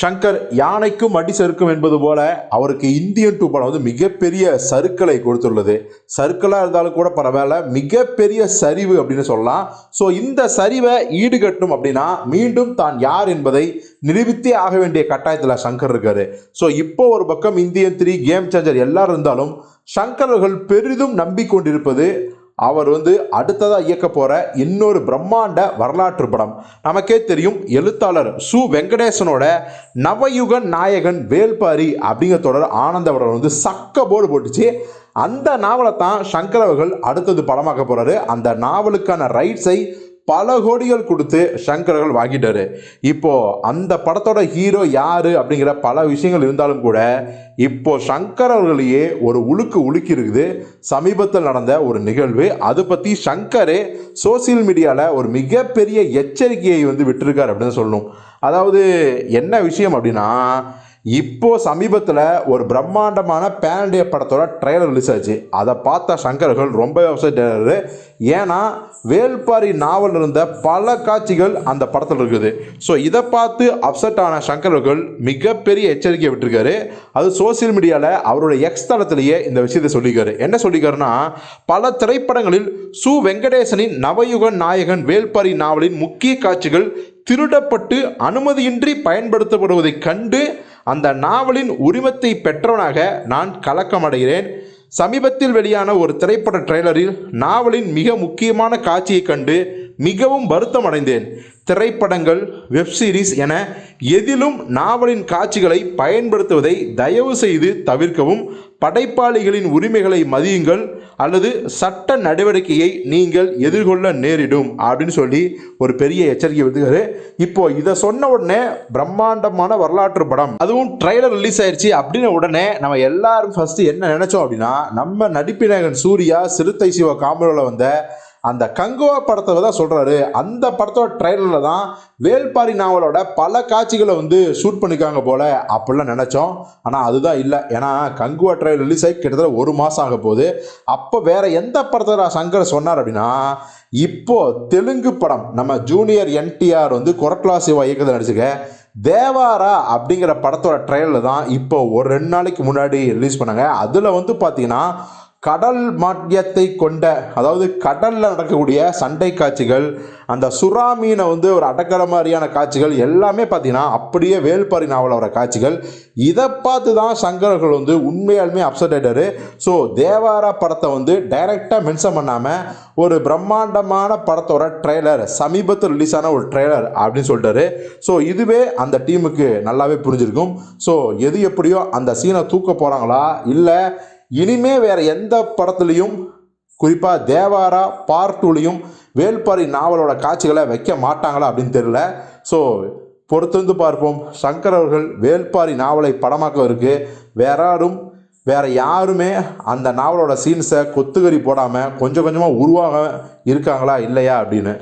சங்கர் யானைக்கும் அடி சறுக்கும் என்பது போல அவருக்கு இந்தியன் டூ படம் வந்து மிகப்பெரிய சறுக்கலை கொடுத்துள்ளது. சறுக்கலாக இருந்தாலும் கூட பரவாயில்ல மிகப்பெரிய சரிவு அப்படின்னு சொல்லலாம். ஸோ இந்த சரிவை ஈடுகட்டும் அப்படின்னா மீண்டும் தான் யார் என்பதை நிரூபித்தே ஆக வேண்டிய கட்டாயத்தில் சங்கர் இருக்காரு. ஸோ இப்போ ஒரு பக்கம் இந்தியன் த்ரீ கேம் சேஞ்சர் எல்லாரும் இருந்தாலும் சங்கர் அவர்கள் பெரிதும் நம்பிக்கொண்டிருப்பது அவர் வந்து அடுத்ததாக இயக்க போகிற இன்னொரு பிரம்மாண்ட வரலாற்று படம். நமக்கே தெரியும் எழுத்தாளர் சு. வெங்கடேசனோட நவயுகன் நாயகன் வேல்பாரி அப்படிங்கிற தொடர் ஆனந்தவரர் வந்து சக்க போர்டு போட்டுச்சு. அந்த நாவலை தான் சங்கர் அவர்கள் அடுத்தது படமாக்க போகிறாரு அந்த நாவலுக்கான ரைட்ஸை பல கோடிகள் கொடுத்து சங்கர் அவர்கள் வாங்கிட்டாரு. இப்போ அந்த படத்தோட ஹீரோ யாரு அப்படிங்கிற பல விஷயங்கள் இருந்தாலும் கூட இப்போ சங்கர் அவர்களையே ஒரு உழுக்கு உழுக்கி இருக்குது. சமீபத்தில் நடந்த ஒரு நிகழ்வு அதை பற்றி சங்கரே சோசியல் மீடியாவில் ஒரு மிகப்பெரிய எச்சரிக்கையை வந்து விட்டுருக்கார் அப்படின்னு சொல்லணும். அதாவது என்ன விஷயம் அப்படின்னா இப்போ சமீபத்தில் ஒரு பிரம்மாண்டமான பேண்டிய படத்தோட ட்ரெய்லர் ரிலீஸ் ஆச்சு. அதை பார்த்த சங்கர்கள் ரொம்ப அப்செட் ஆகிறாரு ஏன்னா வேல்பாரி நாவல் இருந்த பல காட்சிகள் அந்த படத்தில் இருக்குது. ஸோ இதை பார்த்து அப்செட் ஆன சங்கர்கள் மிகப்பெரிய எச்சரிக்கை விட்டுருக்காரு. அது சோசியல் மீடியாவில் அவரோட எக்ஸ் தளத்திலேயே இந்த விஷயத்தை சொல்லியிருக்காரு. என்ன சொல்லியிருக்காருன்னா பல திரைப்படங்களில் சு. வெங்கடேசனின் நவயுகன் நாயகன் வேல்பாரி நாவலின் முக்கிய காட்சிகள் திருடப்பட்டு அனுமதியின்றி பயன்படுத்தப்படுவதைக் கண்டு அந்த நாவலின் உரிமத்தை பெற்றவனாக நான் கலக்கமடைகிறேன். சமீபத்தில் வெளியான ஒரு திரைப்பட ட்ரெய்லரில் நாவலின் மிக முக்கியமான காட்சியைக் கண்டு மிகவும் வருத்தம் அடைந்தேன் திரைப்படங்கள் வெப்சீரிஸ் என எதிலும் நாவலின் காட்சிகளை பயன்படுத்துவதை தயவு செய்து தவிர்க்கவும் படைப்பாளிகளின் உரிமைகளை மதியுங்கள் அல்லது சட்ட நடவடிக்கையை நீங்கள் எதிர்கொள்ள நேரிடும் அப்படின்னு சொல்லி ஒரு பெரிய எச்சரிக்கை விடுத்துக்காரு. இப்போ இதை சொன்ன உடனே பிரம்மாண்டமான வரலாற்று படம். அதுவும் ட்ரைலர் ரிலீஸ் ஆயிடுச்சு அப்படின்னு உடனே நம்ம எல்லாரும் ஃபர்ஸ்ட் என்ன நினைச்சோம் அப்படின்னா நம்ம நடிப்பினகன் சூர்யா சிறுத்தை சிவா காமெடியில் வந்த அந்த கங்குவா படத்தை தான் சொல்கிறாரு அந்த படத்தோட ட்ரைலரில் தான் வேல்பாரி நாவலோட பல காட்சிகளை வந்து ஷூட் பண்ணிக்காங்க போல அப்படிலாம் நினச்சோம். ஆனால் அதுதான் இல்லை. ஏன்னா கங்குவா ட்ரைலர் ரிலீஸ் ஆகி கிட்டத்தட்ட ஒரு மாதம் ஆக போகுது. அப்போ வேற எந்த படத்தை சங்கர் சொன்னார் அப்படின்னா இப்போ தெலுங்கு படம் நம்ம ஜூனியர் என்டிஆர் வந்து கொரட்லா சிவா இயக்கத்தில் நடிச்சுக்க தேவாரா அப்படிங்கிற படத்தோட ட்ரைலர் தான் இப்போ ஒரு ரெண்டு நாளைக்கு முன்னாடி ரிலீஸ் பண்ணாங்க. அதில் வந்து பார்த்தீங்கன்னா கடல் மாட்டியத்தை கொண்ட அதாவது கடலில் நடக்கக்கூடிய சண்டை காட்சிகள் அந்த சுறா மீனை வந்து ஒரு அடக்கிற மாதிரியான காட்சிகள் எல்லாமே பார்த்தீங்கன்னா அப்படியே வேல்பாரி நாவலோட காட்சிகள். இதை பார்த்து தான் சங்கர்கள் வந்து உண்மையாலுமே அப்செட் ஆகிட்டாரு ஸோ தேவாரா படத்தை வந்து டைரெக்டாக மென்ஷன் பண்ணாமல் ஒரு பிரம்மாண்டமான படத்தோட ட்ரெய்லர் சமீபத்தில் ரிலீஸ் ஆன ஒரு ட்ரெய்லர் அப்படின்னு சொல்லிட்டாரு. ஸோ இதுவே அந்த டீமுக்கு நல்லாவே புரிஞ்சிருக்கும். ஸோ எது எப்படியோ அந்த சீனை தூக்க போகிறாங்களா இல்லை இனிமே வேற எந்த படத்துலையும் குறிப்பாக தேவாரா பார்ட் டூலையும் வேல்பாரி நாவலோட காட்சிகளை வைக்க மாட்டாங்களா அப்படின்னு தெரியல. ஸோ பொறுத்திருந்து பார்ப்போம். சங்கர் அவர்கள் வேல்பாரி நாவலை படமாக்கவருக்கு வேற யாரும் வேற யாருமே அந்த நாவலோட சீன்ஸை கொத்துக்கறி போடாமல் கொஞ்சம் கொஞ்சமாக உருவாக இருக்காங்களா இல்லையா அப்படின்னு.